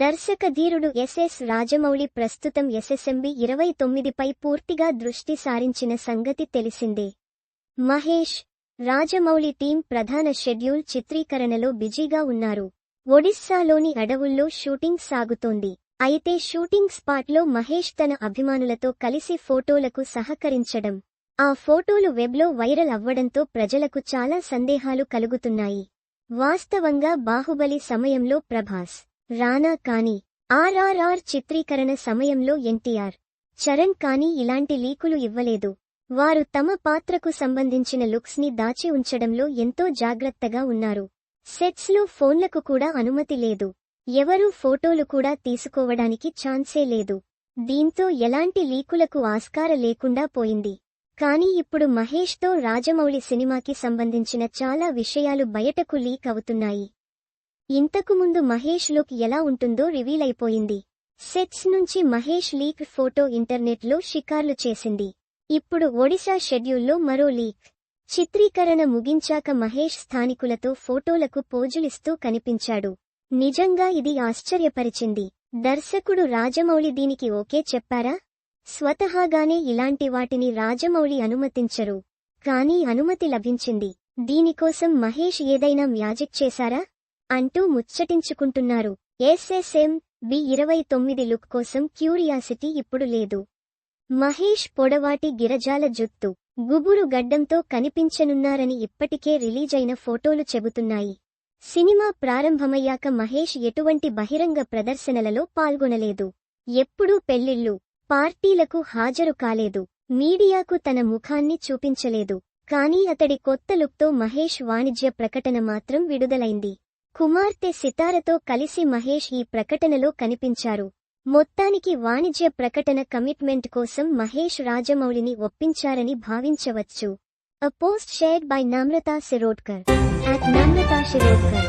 దర్శక ధీరుడు ఎస్ఎస్ రాజమౌళి ప్రస్తుతం ఎస్ఎస్ఎంబి ఇరవై తొమ్మిదిపై పూర్తిగా దృష్టి సారించిన సంగతి తెలిసిందే. మహేష్ రాజమౌళి టీం ప్రధాన షెడ్యూల్ చిత్రీకరణలో బిజీగా ఉన్నారు. ఒడిస్సాలోని అడవుల్లో షూటింగ్ సాగుతోంది. అయితే షూటింగ్ స్పాట్లో మహేష్ తన అభిమానులతో కలిసి ఫోటోలకు సహకరించడం ఆ ఫోటోలు వెబ్లో వైరల్ అవ్వడంతో ప్రజలకు చాలా సందేహాలు కలుగుతున్నాయి. వాస్తవంగా బాహుబలి సమయంలో ప్రభాస్ రానా కాని ఆర్ఆర్ఆర్ చిత్రీకరణ సమయంలో ఎన్టీఆర్ చరణ్ కానీ ఇలాంటి లీకులు ఇవ్వలేదు. వారు తమ పాత్రకు సంబంధించిన లుక్స్ని దాచి ఉంచడంలో ఎంతో జాగ్రత్తగా ఉన్నారు. సెట్స్లో ఫోన్లకు కూడా అనుమతి లేదు. ఎవరూ ఫోటోలు కూడా తీసుకోవడానికి ఛాన్సే లేదు. దీంతో ఎలాంటి లీకులకు ఆస్కార లేకుండా పోయింది. కానీ ఇప్పుడు మహేష్తో రాజమౌళి సినిమాకి సంబంధించిన చాలా విషయాలు బయటకు లీక్ అవుతున్నాయి. ఇంతకుముందు మహేష్ లుక్ ఎలా ఉంటుందో రివీల్ అయిపోయింది. సెట్స్ నుంచి మహేష్ లీక్ ఫోటో ఇంటర్నెట్లో షికార్లు చేసింది. ఇప్పుడు ఒడిశా షెడ్యూల్లో మరో లీక్. చిత్రీకరణ ముగించాక మహేష్ స్థానికులతో ఫోటోలకు పోజులిస్తూ కనిపించాడు. నిజంగా ఇది ఆశ్చర్యపరిచింది. దర్శకుడు రాజమౌళి దీనికి ఓకే చెప్పారా? స్వతహాగానే ఇలాంటి వాటిని రాజమౌళి అనుమతించరు. కానీ అనుమతి లభించింది. దీనికోసం మహేష్ ఏదైనా మ్యాజిక్ చేశారా? అంటూ ముచ్చటించుకుంటున్నారు. ఎస్ఎస్ఎం బి ఇరవై తొమ్మిది లుక్ కోసం క్యూరియాసిటీ ఇప్పుడు లేదు. మహేష్ పొడవాటి గిరజాల జుత్తు. గుబురు గడ్డంతో కనిపించనున్నారని ఇప్పటికే రిలీజైన ఫోటోలు చెబుతున్నాయి. సినిమా ప్రారంభమయ్యాక మహేష్ ఎటువంటి బహిరంగ ప్రదర్శనలలో పాల్గొనలేదు. ఎప్పుడూ పెళ్ళిళ్ళు పార్టీలకు హాజరు కాలేదు. మీడియాకు తన ముఖాన్ని చూపించలేదు. కానీ అతడి కొత్త లుక్తో మహేష్ వాణిజ్య ప్రకటన మాత్రం విడుదలైంది. కుమార్తె సితారతో కలిసి మహేష్ ఈ ప్రకటనలో కనిపించారు. మొత్తానికి వాణిజ్య ప్రకటన కమిట్మెంట్ కోసం మహేష్ రాజమౌళిని ఒప్పించారని భావించవచ్చు. A post shared by Namrata Shirodkar at Namrata Shirodkar